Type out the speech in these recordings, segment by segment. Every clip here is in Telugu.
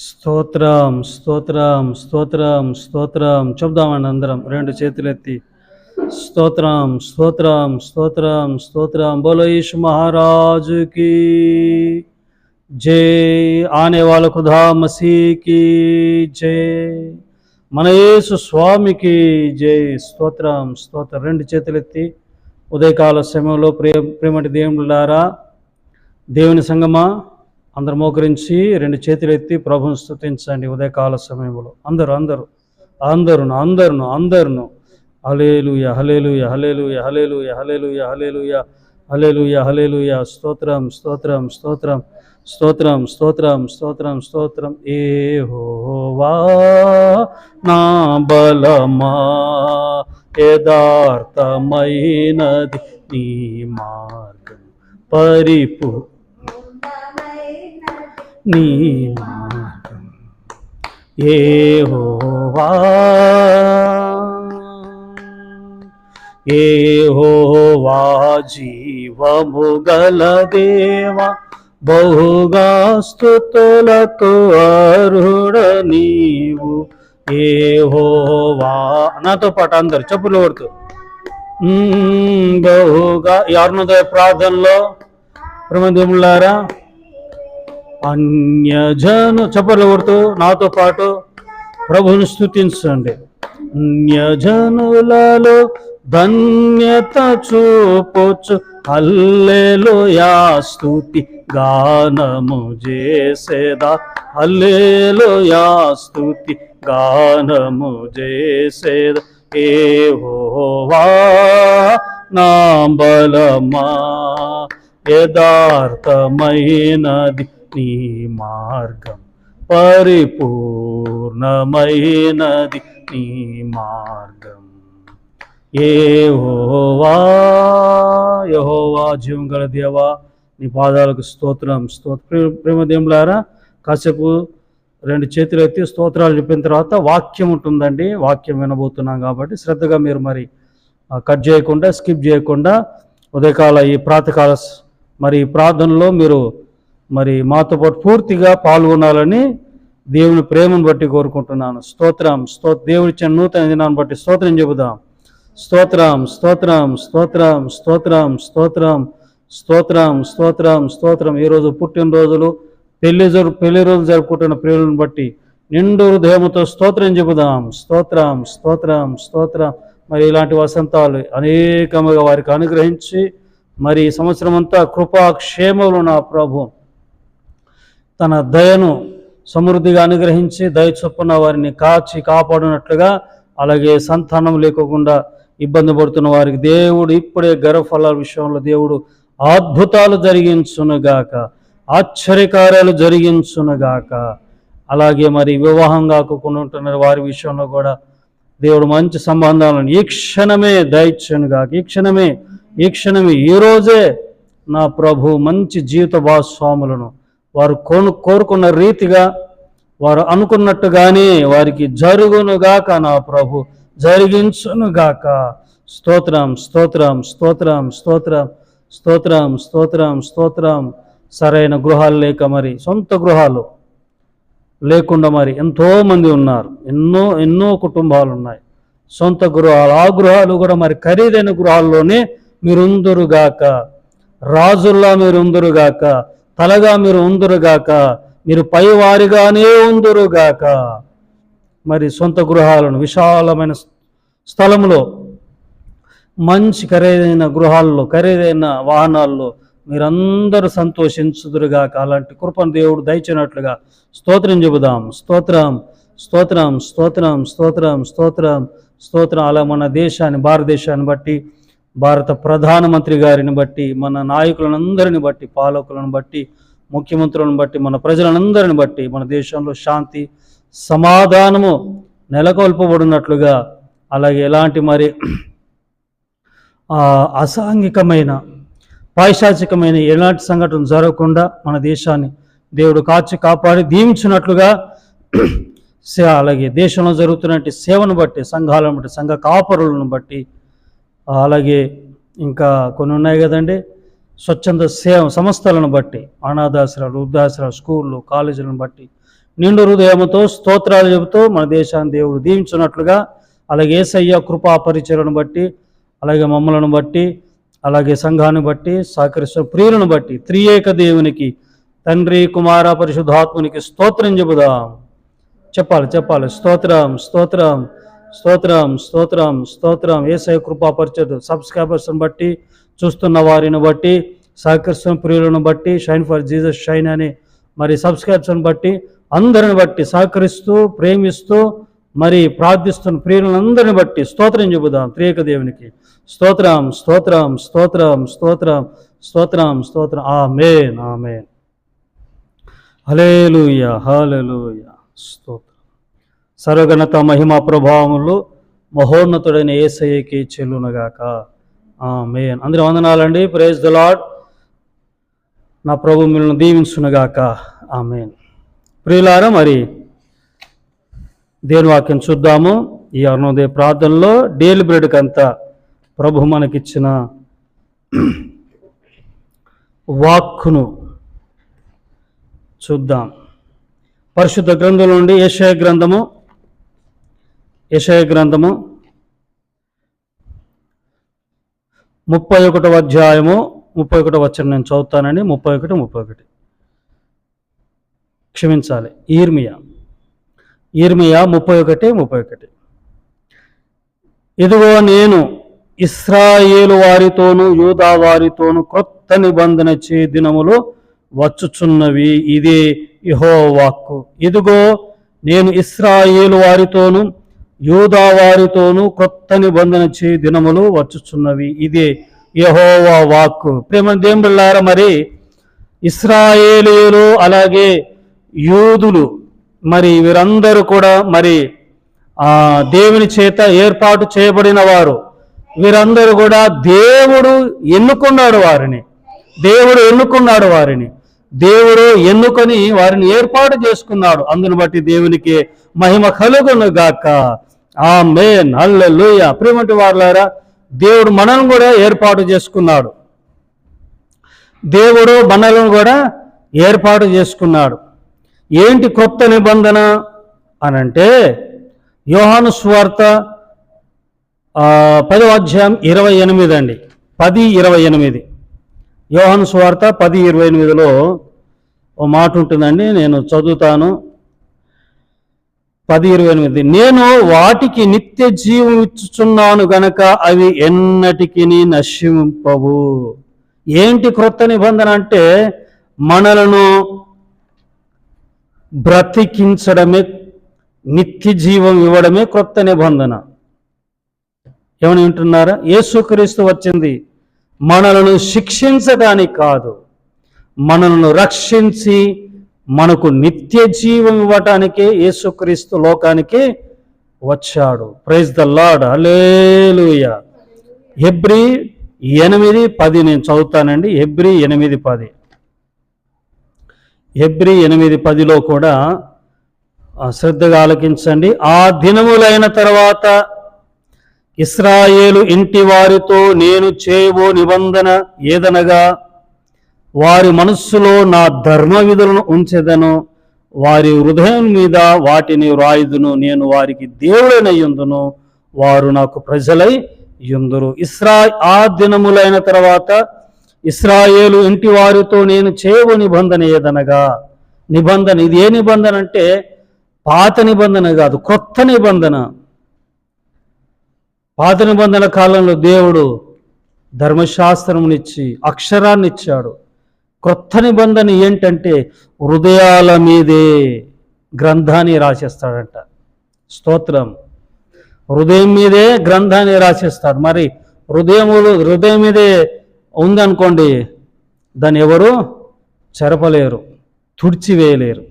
స్తోత్రం స్తోత్రం స్తోత్రం స్తోత్రం. చెప్దామండి అందరం. రెండు చేతులెత్తి. స్తోత్రం స్తోత్రం స్తోత్రం స్తోత్రం. బోలో మహారాజుకి. జై. ఆనే వాళ్ళ ఖుదా మసీకి జై. మన యేసు స్వామికి జై. స్తోత్రం స్తోత్రం. రెండు చేతులెత్తి. ఉదయకాల సమయంలో ప్రేమ ప్రేమటి దేవుడులారా దేవుని సంగమా? అందరు మోకరించి రెండు చేతులు ఎత్తి ప్రభుని స్థుతించండి ఉదయకాల సమయంలో. అందరు అందరు అందరును అందరును అందరును. అలేలు యహలేలు యహలేలు యహలేలు యహలేలు యహలేలు అలేలు యహలేలు యా స్తోత్రం స్తోత్రం స్తోత్రం స్తోత్రం స్తోత్రం స్తోత్రం స్తోత్రం. ఏ హోవా నా బలమా యథార్థమైనది నీ మార్గం. పరిపు నీ మార్గం ఏ హోవా జీవము గల దేవా బహుగా స్థుతులతో అర్హుడ నీవు. హోవా నాతో పాటు అందరు చెప్పులు కొడుతూ. బహుగా ఈ అరుణోదయ ప్రార్థనలో. ప్రమదేములారా అన్యజను చప్పట్లు కొడుతూ నాతో పాటు ప్రభుని స్థుతించండి అన్యజనులలో ధన్యత చూపొచ్చు. అల్లేలోయా స్తుతి గానము చేసేదా. అల్లేలోయా స్తుతి గానము చేసేదా. ఏ హోవా నా బలమా యథార్థమైనది నీ మార్గం పరిపూర్ణమైనది నీ మార్గం. ఏహోవా యహోవా జీవం గల దేవా నీ పాదాలకు స్తోత్రం స్తోత్ర. ప్రేమదేములారా కాసేపు రెండు చేతులు ఎత్తి స్తోత్రాలు చెప్పిన తర్వాత వాక్యం ఉంటుందండి. వాక్యం వినబోతున్నాం కాబట్టి శ్రద్ధగా మీరు మరి కట్ చేయకుండా స్కిప్ చేయకుండా ఉదయకాల ఈ ప్రాతకాల మరి ఈ ప్రార్థనలో మీరు మరి మాతో పాటు పూర్తిగా పాల్గొనాలని దేవుని ప్రేమను బట్టి కోరుకుంటున్నాను. స్తోత్రం స్తో దేవుడిచ్చిన నూతన దినాన్ని బట్టి స్తోత్రం చెబుదాం. స్తోత్రం స్తోత్రం స్తోత్రం స్తోత్రం స్తోత్రం స్తోత్రం స్తోత్రం స్తోత్రం. ఈరోజు పుట్టినరోజులు పెళ్ళి జరు పెళ్ళి రోజు జరుపుకుంటున్న ప్రియులను బట్టి నిండు హృదయముతో స్తోత్రం చెబుదాం. స్తోత్రం స్తోత్రం స్తోత్రం. మరి ఇలాంటి వసంతాలు అనేకముగా వారికి అనుగ్రహించి మరి ఈ సంవత్సరం అంతా కృపాక్షేమములు నా ప్రభు. తన దయను సమృద్ధిగా అనుగ్రహించి దయ చొప్పున వారిని కాచి కాపాడినట్లుగా అలాగే సంతానం లేకోకుండా ఇబ్బంది పడుతున్న వారికి దేవుడు ఇప్పుడే గర్వఫలాల విషయంలో దేవుడు అద్భుతాలు జరిగించునుగాక ఆశ్చర్యకార్యాలు జరిగించునుగాక. అలాగే మరి వివాహం కాకుండా ఉంటున్న వారి విషయంలో కూడా దేవుడు మంచి సంబంధాలను ఈ క్షణమే దయచేనుగాక ఈ క్షణమే ఈ క్షణమే ఈ రోజే నా ప్రభు మంచి జీవిత భాగస్వాములను వారు కోను కోరుకున్న రీతిగా వారు అనుకున్నట్టుగానే వారికి జరుగునుగాక నా ప్రభు జరిగించునుగాక. స్తోత్రం స్తోత్రం స్తోత్రం స్తోత్రం స్తోత్రం స్తోత్రం స్తోత్రం. సరైన గృహాలు లేక మరి సొంత గృహాలు లేకుండా మరి ఎంతోమంది ఉన్నారు. ఎన్నో ఎన్నో కుటుంబాలు ఉన్నాయి సొంత గృహాలు ఆ గృహాలు కూడా మరి ఖరీదైన గృహాల్లోనే మీరుందరుగాక. రాజుల్లా మీరు తలగా మీరు ఉందురుగాక మీరు పైవారిగానే ఉందురుగాక. మరి సొంత గృహాలను విశాలమైన స్థలంలో మంచి ఖరీదైన గృహాల్లో ఖరీదైన వాహనాల్లో మీరందరూ సంతోషించుదురుగాక. అలాంటి కృపను దేవుడు దయచినట్లుగా స్తోత్రం చెబుదాం. స్తోత్రం స్తోత్రం స్తోత్రం స్తోత్రం స్తోత్రం స్తోత్రం. అలా మన దేశాన్ని భారతదేశాన్ని బట్టి భారత ప్రధానమంత్రి గారిని బట్టి మన నాయకులనందరిని బట్టి పాలకులను బట్టి ముఖ్యమంత్రులను బట్టి మన ప్రజలందరిని బట్టి మన దేశంలో శాంతి సమాధానము నెలకొల్పబడినట్లుగా అలాగే ఎలాంటి మరి ఆ, అసాంఘికమైన పైశాచికమైన ఎలాంటి సంఘటన జరగకుండా మన దేశాన్ని దేవుడు కాచి కాపాడి దీవించినట్లుగా సే- అలాగే దేశంలో జరుగుతున్నటువంటి సేవను బట్టి సంఘాలను బట్టి సంఘ కాపరులను బట్టి అలాగే ఇంకా కొన్ని ఉన్నాయి కదండి. స్వచ్ఛంద సేవ సంస్థలను బట్టి అనాథాశ్రాలు వృద్ధాశ్రాలు స్కూళ్ళు కాలేజీలను బట్టి నిండు హృదయముతో స్తోత్రాలు చెబుతూ మన దేశాన్ని దేవుడు దీవించున్నట్లుగా అలాగే ఏసయ్య కృపా పరిచయను బట్టి అలాగే మమ్మలను బట్టి అలాగే సంఘాన్ని బట్టి సహకరిస్తున్న ప్రియులను బట్టి త్రియేక దేవునికి తండ్రి కుమార పరిశుద్ధాత్మునికి స్తోత్రం చెబుదాం. చెప్పాలి చెప్పాలి. స్తోత్రం స్తోత్రం. స్తోత్రం స్తోత్రం స్తోత్రం. ఏసఐ కృపా సబ్స్క్రైబర్స్ని బట్టి చూస్తున్న వారిని బట్టి సహకరిస్తున్న ప్రియులను బట్టి షైన్ ఫర్ జీసస్ షైన్ అని మరి సబ్స్క్రైబ్స్ని బట్టి అందరిని బట్టి సహకరిస్తూ ప్రేమిస్తూ మరి ప్రార్థిస్తున్న ప్రియులందరిని బట్టి స్తోత్రం చెబుదాం త్రియక దేవునికి. స్తోత్రం స్తోత్రం స్తోత్రం స్తోత్రం స్తోత్రం స్తోత్రం. ఆ మేన్ ఆ మేన్ హలేలుయ హలేలుయ స్తోత్రం. సర్వగణత మహిమ ప్రభావములు మహోన్నతుడైన ఏసఐకి చెల్లునగాక. మేన్ అందరి వందనాలండి. ప్రేజ్ ద లాడ్ నా ప్రభు మిమ్మల్ని దీవించునుగాక. ఆ మేన్ ప్రియులారా మరి దేని వాక్యం చూద్దాము. ఈ అరుణోదయ ప్రార్థనలో డైలీ బ్రెడ్కి అంతా ప్రభు మనకిచ్చిన వాక్కును చూద్దాం. పరిశుద్ధ గ్రంథం నుండి ఏషయ గ్రంథము యశయ గ్రంథము ముప్పై ఒకటవ అధ్యాయము ముప్పై ఒకటో వచ్చిన నేను చదువుతానండి ముప్పై ఒకటి ముప్పై ఒకటి. క్షమించాలి. ఈర్మియా. ఈర్మియా ముప్పై ఒకటి ముప్పై ఒకటి. ఇదిగో నేను ఇస్రాయేలు వారితోను యూదా వారితోను క్రొత్త నిబంధన చే దినములు వచ్చుచున్నవి. ఇదే ఇహో వాక్కు ఇదిగో నేను ఇస్రాయేలు వారితోను యూదావారితోనూ కొత్త నిబంధన చే దినములు వచ్చుచున్నవి. ఇదే యహోవా వాక్కు. ప్రేమ దేవుళ్ళారా మరి ఇస్రాయేలీలు అలాగే యూదులు మరి వీరందరూ కూడా మరి ఆ దేవుని చేత ఏర్పాటు చేయబడిన వారు. వీరందరూ కూడా దేవుడు ఎన్నుకున్నాడు వారిని. దేవుడు ఎన్నుకున్నాడు వారిని. దేవుడు ఎన్నుకొని వారిని ఏర్పాటు చేసుకున్నాడు. అందును బట్టి దేవునికి మహిమ కలుగును గాక. ఆ మేన్ హల్లెలూయా. ప్రియమంటి వారులారా దేవుడు మనల్ని కూడా ఏర్పాటు చేసుకున్నాడు. దేవుడు మనలను కూడా ఏర్పాటు చేసుకున్నాడు. ఏంటి కొత్త నిబంధన అనంటే యోహాను స్వార్త ఆ, పదవ అధ్యాయం ఇరవై ఎనిమిది అండి. పది ఇరవై ఎనిమిది. యోహాను స్వార్త పది ఇరవై ఎనిమిదిలో ఓ మాట ఉంటుందండి నేను చదువుతాను. పది ఇరవై ఎనిమిది. నేను వాటికి నిత్య జీవం ఇచ్చుచున్నాను గనక అవి ఎన్నటికి నశింపవు. ఏంటి క్రొత్త నిబంధన అంటే మనలను బ్రతికించడమే నిత్య జీవం ఇవ్వడమే క్రొత్త నిబంధన. ఏమని వింటున్నారా? యేసుక్రీస్తు వచ్చింది. మనలను శిక్షించడానికి కాదు. మనలను రక్షించి మనకు నిత్య జీవం ఇవ్వటానికే యేసుక్రీస్తు లోకానికి వచ్చాడు. ప్రైజ్ ద లాడ్ అలేలుయ ఎబ్రి ఎనిమిది పది నేను చదువుతానండి. ఎబ్రి ఎనిమిది పది. ఎబ్రి ఎనిమిది పదిలో కూడా శ్రద్ధగా ఆలకించండి. ఆ దినములైన తర్వాత ఇస్రాయేలు ఇంటి వారితో నేను చేయబో నిబంధన ఏదనగా వారి మనస్సులో నా ధర్మ విధులను ఉంచెదను. వారి హృదయం మీద వాటిని వ్రాయుదును. నేను వారికి దేవుడనయ్యుందును వారు నాకు ప్రజలై యుందురు ఇస్రా ఆ దినములైన తర్వాత ఇస్రాయేలు ఇంటి వారితో నేను చేయవు నిబంధన ఏదనగా? నిబంధన ఇది ఏ నిబంధన అంటే పాత నిబంధన కాదు కొత్త నిబంధన. పాత నిబంధన కాలంలో దేవుడు ధర్మశాస్త్రమునిచ్చి అక్షరాన్ని ఇచ్చాడు క్రొత్త నిబంధన ఏంటంటే హృదయాల మీదే గ్రంథాన్ని రాసేస్తాడంట. స్తోత్రం. హృదయం మీదే గ్రంథాన్ని రాసేస్తాడు. మరి హృదయములు హృదయం మీదే ఉందనుకోండి దాన్ని ఎవరు? చెరపలేరు తుడిచివేయలేరు.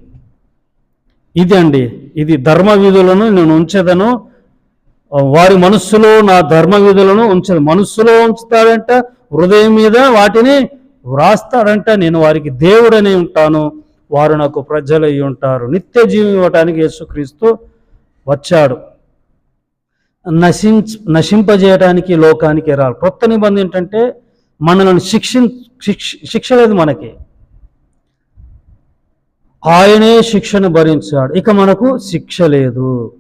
ఇది అండి ఇది ధర్మ విధులను నేను ఉంచదను. వారి మనస్సులో నా ధర్మ విధులను ఉంచదు మనస్సులో ఉంచుతాడంట హృదయం మీద వాటిని వ్రాస్తాడంట నేను వారికి దేవుడనే ఉంటాను వారు నాకు ప్రజలయ్యి ఉంటారు. నిత్య జీవం ఇవ్వటానికి యేసుక్రీస్తు వచ్చాడు. నశించ నశింపజేయడానికి లోకానికి రాలి. కొత్త నిబంధన ఏంటంటే మనల్ని శిక్షి శిక్ష శిక్ష లేదు మనకి. ఆయనే శిక్షను భరించాడు. ఇక మనకు శిక్ష లేదు.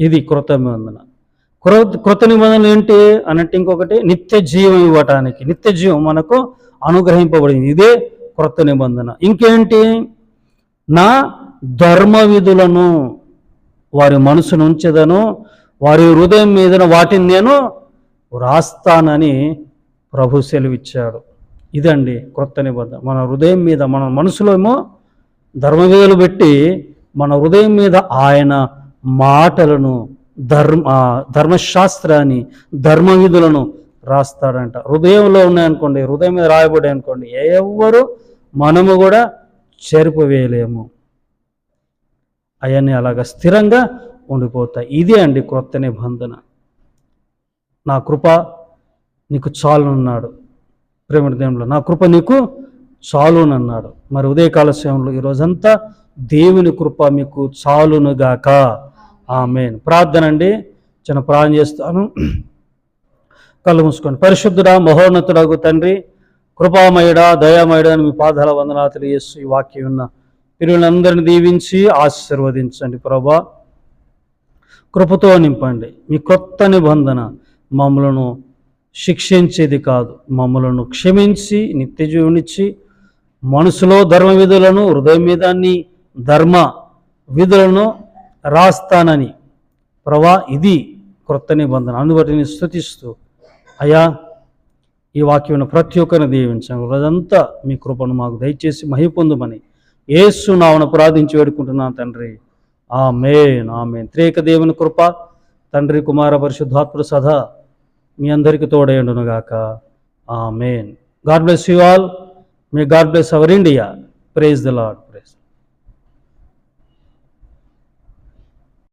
ఇది కృత నిబంధన. కృత కృత నిబంధన ఏంటి? అన్నట్టు ఇంకొకటి నిత్య జీవం ఇవ్వటానికి. నిత్య జీవం మనకు అనుగ్రహింపబడింది. ఇదే కృత నిబంధన. ఇంకేంటి? నా ధర్మ విధులను వారి మనసును ఉంచెదను వారి హృదయం మీద వాటిని నేను రాస్తానని ప్రభు సెలవిచ్చాడు. ఇదండి క్రొత్త నిబంధన. మన హృదయం మీద మన మనసులో ఏమో ధర్మవిధులు పెట్టి మన హృదయం మీద ఆయన మాటలను ధర్మ ధర్మశాస్త్రాన్ని ధర్మ విధులను రాస్తాడంట. హృదయంలో ఉన్నాయనుకోండి హృదయం మీద రాయబడి అనుకోండి ఎవరు మనము కూడా చెరిపివేయలేము అవన్నీ అలాగ స్థిరంగా ఉండిపోతాయి. ఇదే అండి క్రొత్త నిబంధన. నా కృప నీకు చాలునన్నాడు. ప్రేమ దేవుడు నా కృప నీకు చాలునన్నాడు. మరి ఉదయకాల సమయంలో ఈ రోజంతా దేవుని కృప మీకు చాలునుగాక. ఆమెన్. ప్రార్థన అండి. చిన్న ప్రార్థన చేస్తాను. కళ్ళు మూసుకోండి. పరిశుద్ధుడా మహోన్నతుడగు తండ్రి కృపామయుడా దయామయుడా అని మీ పాదాల వందనాలు తెలియజేస్తూ ఈ వాక్యం ఉన్న పిల్లలందరిని దీవించి ఆశీర్వదించండి ప్రభా. కృపతో నింపండి. మీ కొత్త నిబంధన మమ్మలను శిక్షించేది కాదు. మమ్మలను క్షమించి నిత్యజీవునిచ్చి మనసులో ధర్మ విధులను హృదయం మీద ధర్మ విధులను రాస్తానని. ప్రభా ఇది క్రొత్త నిబంధన. అందుబట్టి స్థుతిస్తూ అయా ఈ వాక్యం ప్రతి ఒక్కరిని దీవించాను రోజంతా మీ కృపను మాకు దయచేసి మహి పొందుమని ఏసు నావన ప్రార్థించి వేడుకుంటున్నాను తండ్రి. ఆ మేన్ ఆ మేన్ త్రేక దేవుని కృప తండ్రి కుమార పరిశుద్ధాత్ముడు సదా మీ అందరికీ తోడేయండును గాక may God bless you all. May God bless our India. Praise the Lord